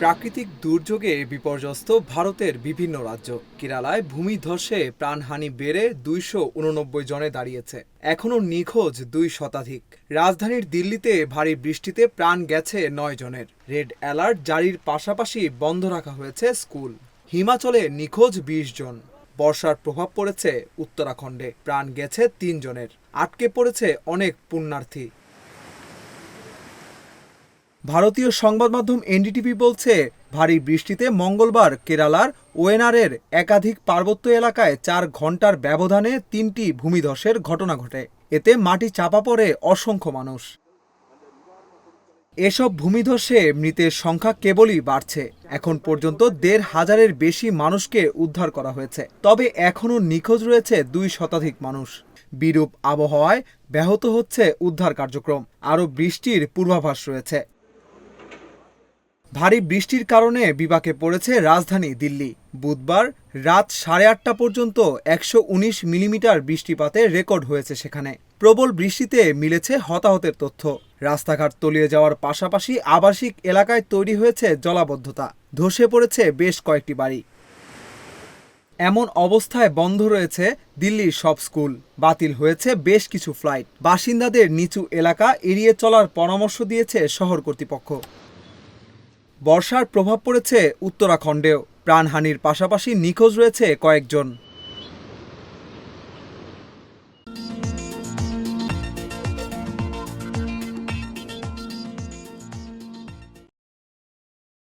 প্রাকৃতিক দুর্যোগে বিপর্যস্ত ভারতের বিভিন্ন রাজ্য। কেরালায় ভূমিধসে প্রাণহানি বেড়ে দুইশো উননব্বই জনে দাঁড়িয়েছে। এখনও নিখোঁজ দুই শতাধিক। রাজধানীর দিল্লিতে ভারী বৃষ্টিতে প্রাণ গেছে নয় জনের। রেড অ্যালার্ট জারির পাশাপাশি বন্ধ রাখা হয়েছে স্কুল। হিমাচলে নিখোঁজ বিশ জন। বর্ষার প্রভাব পড়েছে উত্তরাখণ্ডে। প্রাণ গেছে তিন জনের। আটকে পড়েছে অনেক পুণ্যার্থী। ভারতীয় সংবাদ মাধ্যম এনডিটিভি বলছে, ভারী বৃষ্টিতে মঙ্গলবার কেরালার ওয়েনারের একাধিক পার্বত্য এলাকায় চার ঘণ্টার ব্যবধানে তিনটি ভূমিধসের ঘটনা ঘটে। এতে মাটি চাপা পড়ে অসংখ্য মানুষ। এসব ভূমিধসে মৃতের সংখ্যা কেবলই বাড়ছে। এখন পর্যন্ত দেড় হাজারের বেশি মানুষকে উদ্ধার করা হয়েছে। তবে এখনও নিখোঁজ রয়েছে দুই শতাধিক মানুষ। বিরূপ আবহাওয়ায় ব্যাহত হচ্ছে উদ্ধার কার্যক্রম। আরও বৃষ্টির পূর্বাভাস রয়েছে। ভারী বৃষ্টির কারণে বিপাকে পড়েছে রাজধানী দিল্লি। বুধবার রাত সাড়ে আটটা পর্যন্ত একশো উনিশ মিলিমিটার বৃষ্টিপাতের রেকর্ড হয়েছে সেখানে। প্রবল বৃষ্টিতে মিলেছে হতাহতের তথ্য। রাস্তাঘাট তলিয়ে যাওয়ার পাশাপাশি আবাসিক এলাকায় তৈরি হয়েছে জলাবদ্ধতা। ধসে পড়েছে বেশ কয়েকটি বাড়ি। এমন অবস্থায় বন্ধ রয়েছে দিল্লির সব স্কুল। বাতিল হয়েছে বেশ কিছু ফ্লাইট। বাসিন্দাদের নিচু এলাকা এড়িয়ে চলার পরামর্শ দিয়েছে শহর কর্তৃপক্ষ। বর্ষার প্রভাব পড়েছে উত্তরাখণ্ডেও। প্রাণহানির পাশাপাশি নিখোঁজ রয়েছে কয়েকজন।